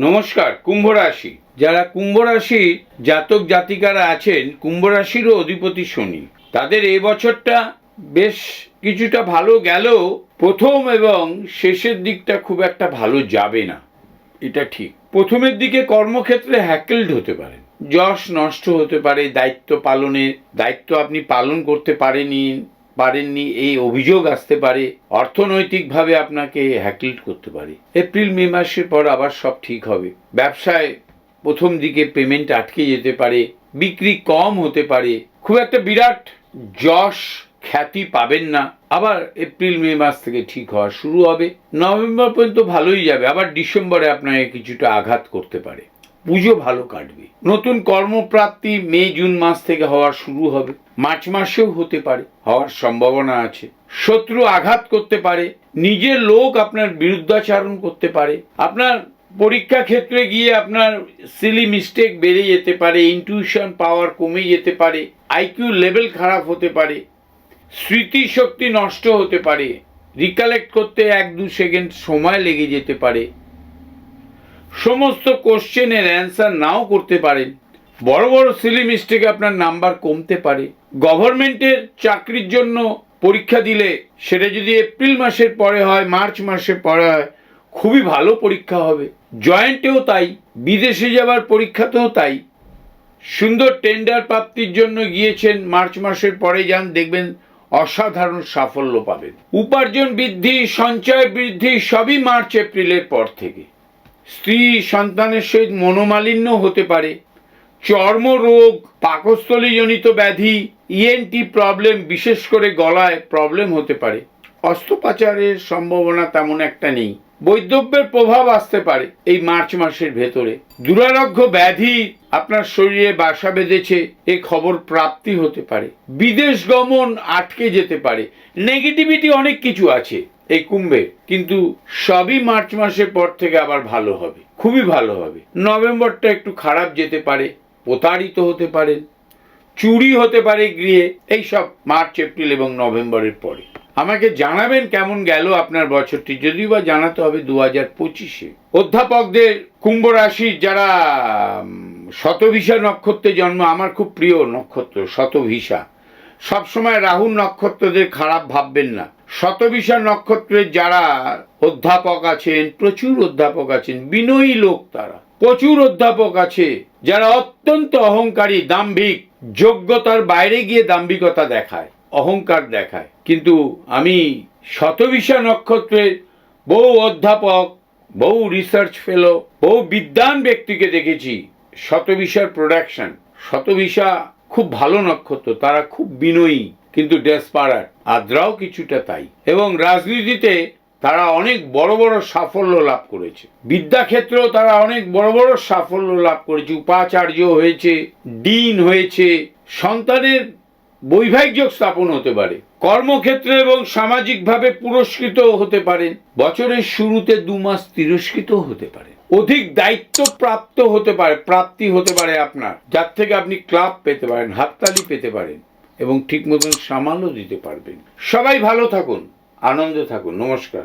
নমস্কার, কুম্ভ রাশি। যারা কুম্ভ রাশির জাতক জাতিকারা আছেন, কুম্ভ রাশিরও অধিপতি শনি। তাদের এই বছরটা বেশ কিছুটা ভালো গেলেও প্রথম এবং শেষের দিকটা খুব একটা ভালো যাবে না। এটা ঠিক। প্রথমের দিকে কর্মক্ষেত্রে হ্যাকেলড হতে পারেন। যশ নষ্ট হতে পারে, দায়িত্ব পালনের দায়িত্ব আপনি পালন করতে পারেনি পারেননি, এই অভিযোগ আসতে পারে, অর্থনৈতিকভাবে আপনাকে হ্যাকলিট করতে পারে। এপ্রিল, মে মাসের পর আবার সব ঠিক হবে। ব্যবসায় প্রথম দিকে পেমেন্ট আটকে যেতে পারে, বিক্রি কম হতে পারে। খুব একটা বিরাট যশ, খ্যাতি পাবেন না। আবার এপ্রিল, মে মাস থেকে ঠিক হওয়া শুরু হবে। নভেম্বর পর্যন্ত ভালোই যাবে, আবার ডিসেম্বরে আপনাকে কিছুটা আঘাত করতে পারে। পুজো ভালো কাটবে। নতুন কর্মপ্রাপ্তি মে, জুন মাস থেকে হওয়া শুরু হবে। মার্চ মাসেও হতে পারে, হওয়ার সম্ভাবনা আছে। শত্রু আঘাত করতে পারে, নিজের লোক আপনার বিরুদ্ধাচারণ করতে পারে। আপনার পরীক্ষা ক্ষেত্রে গিয়ে আপনার সিলি মিস্টেক বেড়ে যেতে পারে ইনটিউশন পাওয়ার কমে যেতে পারে আইকিউ লেভেল খারাপ হতে পারে, স্মৃতিশক্তি নষ্ট হতে পারে রিকালেক্ট করতে এক দু সেকেন্ড সময় লেগে যেতে পারে। সমস্ত কোশ্চেনের অ্যান্সার নাও করতে পারেন বড় বড় সিলি মিস্টেকে আপনার নাম্বার কমতে পারে। গভর্নমেন্টের চাকরির জন্য পরীক্ষা দিলে সেটা যদি এপ্রিল মাসের পরে হয়, মার্চ মাসের পরে হয়, খুবই ভালো পরীক্ষা হবে। জয়েন্টেও তাই, বিদেশে যাবার পরীক্ষাতেও তাই। সুন্দর টেন্ডার প্রাপ্তির জন্য গিয়েছেন, মার্চ মাসের পরে যান, দেখবেন অসাধারণ সাফল্য পাবেন। উপার্জন বৃদ্ধি, সঞ্চয় বৃদ্ধি সবই মার্চ এপ্রিলের পর থেকে। স্ত্রী সন্তানের সহিত মনোমালিন্য হতে পারে। চর্মরোগ পাকস্থলীজনিত ব্যাধি ইএনটি প্রবলেম বিশেষ করে গলায় প্রবলেম হতে পারে। অস্ত্রোপচারের সম্ভাবনা তেমন একটা নেই। বৈধব্যের প্রভাব আসতে পারে এই মার্চ মাসের ভেতরে। দুরারোগ্য ব্যাধি আপনার শরীরে বাসা বেঁধেছে, এ খবর প্রাপ্তি হতে পারে। বিদেশ গমন আটকে যেতে পারে। নেগেটিভিটি অনেক কিছু আছে। এই কুম্ভে। কিন্তু সবই মার্চ মাসের পর থেকে আবার ভালো হবে। খুবই ভালো হবে। নভেম্বরটা একটু খারাপ যেতে পারে, প্রতারিত হতে পারেন চুরি হতে পারে গৃহে এইসব মার্চ, এপ্রিল এবং নভেম্বরের পরে। আমাকে জানাবেন কেমন গেল আপনার বছরটি। যদিও বা জানাতে হবে দু হাজার পঁচিশে। অধ্যাপকদের কুম্ভ রাশির যারা শতভিসা নক্ষত্রে জন্ম, আমার খুব প্রিয় নক্ষত্র, শতভিসা। সবসময় রাহুর নক্ষত্রদের খারাপ ভাববেন না। শতভিসা নক্ষত্রের যারা অধ্যাপক আছেন, প্রচুর অধ্যাপক আছেন, বিনয়ী লোক তারা, প্রচুর অধ্যাপক আছে, যারা অত্যন্ত অহংকারী, দাম্ভিক, যোগ্যতার বাইরে গিয়ে দাম্ভিকতা দেখায়, অহংকার দেখায়। কিন্তু আমি শতভিসা নক্ষত্রের বহু অধ্যাপক, বহু রিসার্চ ফেলো বহু বিদ্বান ব্যক্তিকে দেখেছি শতবিশার প্রোডাকশন শতভিসা খুব ভালো নক্ষত্র, তারা খুব বিনয়ী। কিন্তু ডেসপারাট আদ্রাও কিছুটা তাই। এবং রাজনীতিতে তারা অনেক বড় বড় সাফল্য লাভ করেছে। বিদ্যাক্ষেত্রেও তারা অনেক বড় বড় সাফল্য লাভ করেছে। উপাচার্য হয়েছে, ডিন হয়েছে, সন্তানের বৈবাহিক স্থাপন হতে পারে। কর্মক্ষেত্রে এবং সামাজিকভাবে পুরস্কৃত হতে পারেন বছরের শুরুতে দু মাস তিরস্কৃত হতে পারে। অধিক দায়িত্ব প্রাপ্ত হতে পারে, প্রাপ্তি হতে পারে আপনার। যার থেকে আপনি ক্লাব পেতে পারেন, হাততালি পেতে পারেন। এবং ঠিক মতন সামালও দিতে পারবেন। সবাই ভালো থাকুন আনন্দে থাকুন নমস্কার।